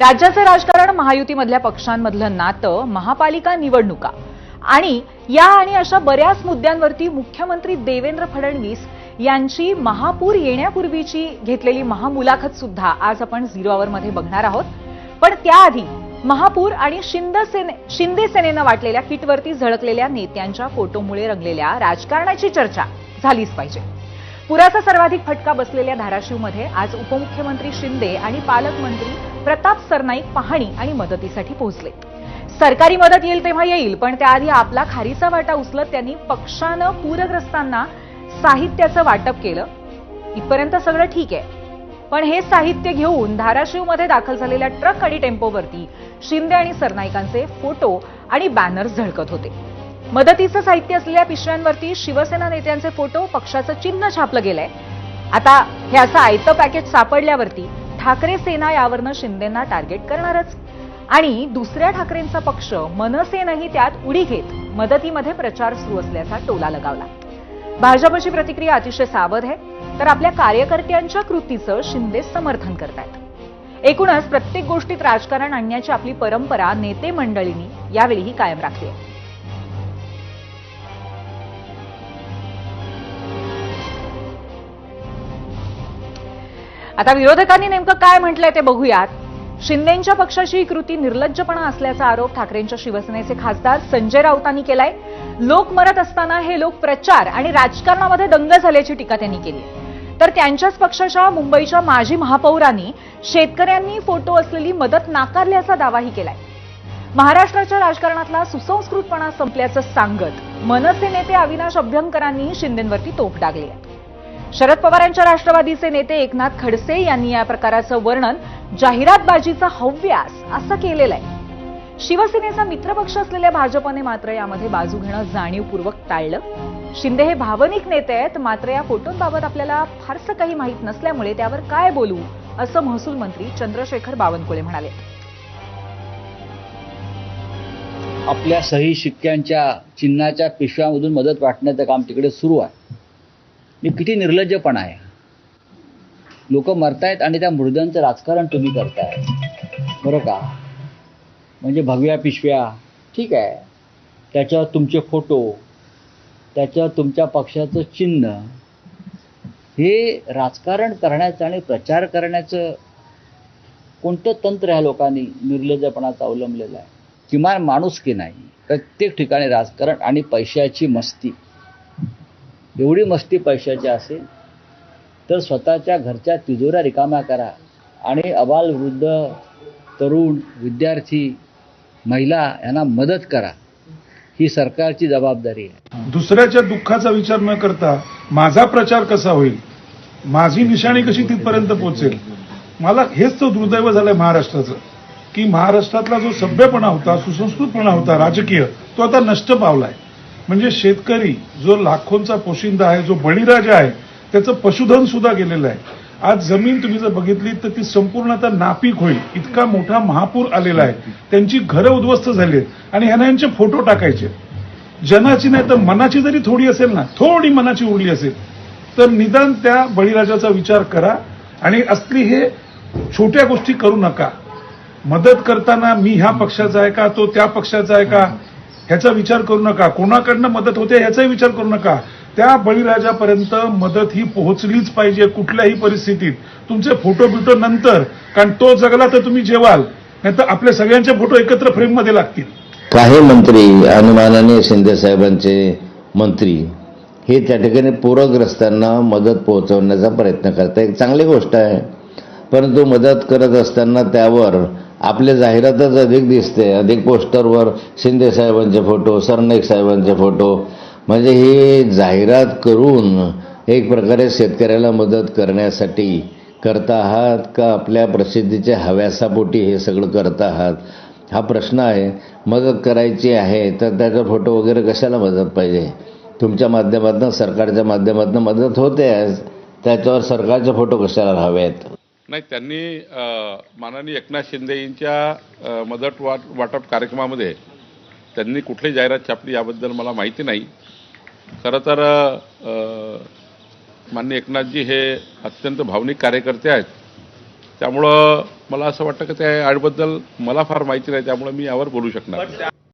राज्याचं राजकारण महायुतीमधल्या पक्षांमधलं नातं महापालिका निवडणुका. आणि या आणि अशा बऱ्याच मुद्द्यांवरती मुख्यमंत्री देवेंद्र फडणवीस यांची महापूर येण्यापूर्वीची घेतलेली महामुलाखत सुद्धा आज आपण झिरो आवरमध्ये बघणार आहोत. पण त्याआधी महापूर आणि शिंदे सेने शिंदे सेनेनं वाटलेल्या किटवरती झळकलेल्या नेत्यांच्या फोटोमुळे रंगलेल्या राजकारणाची चर्चा झालीच पाहिजे. पुराचा सर्वाधिक फटका बसलेल्या धाराशिवमध्ये आज उपमुख्यमंत्री शिंदे आणि पालकमंत्री प्रताप सरनाईक पाहणी आणि मदतीसाठी पोहोचले. सरकारी मदत येईल तेव्हा येईल पण त्याआधी आपला खारीचा वाटा उचलत त्यांनी पक्षानं पूरग्रस्तांना साहित्याचं वाटप केलं. इथपर्यंत सगळं ठीक आहे. पण हे साहित्य घेऊन धाराशिवमध्ये दाखल झालेल्या ट्रक आणि टेम्पोवरती शिंदे आणि सरनाईकांचे फोटो आणि बॅनर्स झळकत होते. मदतीचं साहित्य असलेल्या पिशव्यांवरती शिवसेना नेत्यांचे फोटो पक्षाचं चिन्ह छापलं गेलंय. आता हे असं आयतं पॅकेज सापडल्यावरती ठाकरे सेना यावरनं शिंदेना टार्गेट करणारच. आणि दुसऱ्या ठाकरेंचा पक्ष मनसेनंही त्यात उडी घेत मदतीमध्ये प्रचार सुरू असल्याचा टोला लगावला. भाजपची प्रतिक्रिया अतिशय सावध आहे तर आपल्या कार्यकर्त्यांच्या कृतीचं शिंदे समर्थन करतायत. एकूणच प्रत्येक गोष्टीत राजकारण आणण्याची आपली परंपरा नेते मंडळींनी यावेळीही कायम राखली आहे. आता विरोधकांनी नेमकं काय म्हटलंय ते बघूयात. शिंदेच्या पक्षाची ही कृती निर्लज्जपणा असल्याचा आरोप ठाकरेंच्या शिवसेनेचे खासदार संजय राऊतांनी केलाय. लोक मरत असताना हे लोक प्रचार आणि राजकारणामध्ये दंग झाल्याची टीका त्यांनी केली. तर त्यांच्याच पक्षाच्या मुंबईच्या माजी महापौरांनी शेतकऱ्यांनी फोटो असलेली मदत नाकारल्याचा दावाही केलाय. महाराष्ट्राच्या राजकारणातला सुसंस्कृतपणा संपल्याचं सांगत मनसे नेते अविनाश अभ्यंकरांनी शिंदेवरती तोफ डागली आहे शरद पवारांच्या राष्ट्रवादीचे नेते एकनाथ खडसे यांनी या प्रकाराचं वर्णन जाहिरातबाजीचा हव्यास असं केलेलं आहे. शिवसेनेचा मित्रपक्ष असलेल्या भाजपने मात्र यामध्ये बाजू घेणं जाणीवपूर्वक टाळलं. शिंदे हे भावनिक नेते आहेत मात्र या फोटोंबाबत आपल्याला फारसं काही माहीत नसल्यामुळे त्यावर काय बोलू असं महसूल मंत्री चंद्रशेखर बावनकुळे म्हणाले. आपल्या सही शिक्क्यांच्या चिन्हाच्या पिशव्यामधून मदत वाटण्याचं काम तिकडे सुरू आहे. मी किती निर्लज्जपणा आहे. लोक मरतायत आणि त्या मृद्यांचं राजकारण तुम्ही करताय. बरं का? म्हणजे भगव्या पिशव्या ठीक आहे. त्याच्यावर तुमचे फोटो त्याच्यावर तुमच्या पक्षाचं चिन्ह. हे राजकारण करण्याचं आणि प्रचार करण्याचं कोणतं तंत्र ह्या लोकांनी निर्लज्जपणाचा अवलंबलेलं आहे? किमान माणूस की नाही? प्रत्येक ठिकाणी राजकारण आणि पैशाची मस्ती. एवढी मस्ती पैशाची असेल तर स्वतःच्या घरच्या तिजोऱ्या रिकाम्या करा. आणि अबाल वृद्ध तरुण विद्यार्थी महिला यांना मदत करा. ही सरकारची जबाबदारी आहे. दुसऱ्याच्या दुःखाचा विचार न करता माझा प्रचार कसा होईल? माझी निशाणी कशी तिथपर्यंत पोहोचेल? मला हेच तो दुर्दैव झालंय महाराष्ट्राचं की महाराष्ट्रातला जो सभ्यपणा होता सुसंस्कृतपणा होता राजकीय तो आता नष्ट पावलाय. म्हणजे शेतकरी जो लाखोंचा पोशिंदा आहे जो बळीराजा आहे त्याचं पशुधन सुद्धा गेलेलं आहे. आज जमीन तुम्ही जर बघितली तर ती संपूर्ण आता नापीक होईल. इतका मोठा महापूर आलेला आहे. त्यांची घरं उद्ध्वस्त झाली आहेत. आणि ह्यांना यांचे फोटो टाकायचे. जनाची नाही तर मनाची जरी थोडी असेल ना थोडी मनाची उरली असेल तर निदान त्या बळीराजाचा विचार करा. आणि असली हे छोट्या गोष्टी करू नका. मदत करताना मी ह्या पक्षाचा आहे का तो त्या पक्षाचा आहे का ह्याचा विचार करू नका. कोणाकडनं मदत होते ह्याचाही विचार करू नका. त्या बळीराजापर्यंत मदत ही पोहोचलीच पाहिजे कुठल्याही परिस्थितीत. तुमचे फोटो बिटो नंतर कारण तो जगला तर तुम्ही जेवाल. नाही तर आपल्या सगळ्यांचे फोटो एकत्र फ्रेममध्ये लागतील. काही मंत्री अनुमानाने शिंदे साहेबांचे मंत्री हे त्या ठिकाणी पूरग्रस्तांना मदत पोहोचवण्याचा प्रयत्न करतात एक चांगली गोष्ट आहे. परंतु मदत करत असताना त्यावर आपले जाहिरातच अधिक दिसते. अधिक पोस्टरवर शिंदे साहेबांचे फोटो सरनाईक साहेबांचे फोटो. म्हणजे ही जाहिरात करून एक प्रकारे शेतकऱ्याला मदत करण्यासाठी करता आहात का आपल्या प्रसिद्धीच्या हव्यासापोटी हे सगळं करता आहात? हा प्रश्न आहे. मदत करायची आहे तर त्याचा फोटो वगैरे कशाला मदत पाहिजे? तुमच्या माध्यमातून सरकारच्या माध्यमातून मदत होते. आहे त्याच्यावर सरकारचे फोटो कशाला हवेत? नाही त्यांनी माननीय एकनाथ शिंदेंच्या मदत वाट वाटप कार्यक्रमामध्ये त्यांनी कुठली जाहिरात छापली याबद्दल मला माहिती नाही. खरं तर माननीय एकनाथजी हे अत्यंत भावनिक कार्यकर्ते आहेत. त्यामुळं मला असं वाटतं की त्या ॲडबद्दल मला फार माहिती नाही त्यामुळे मी यावर बोलू शकणार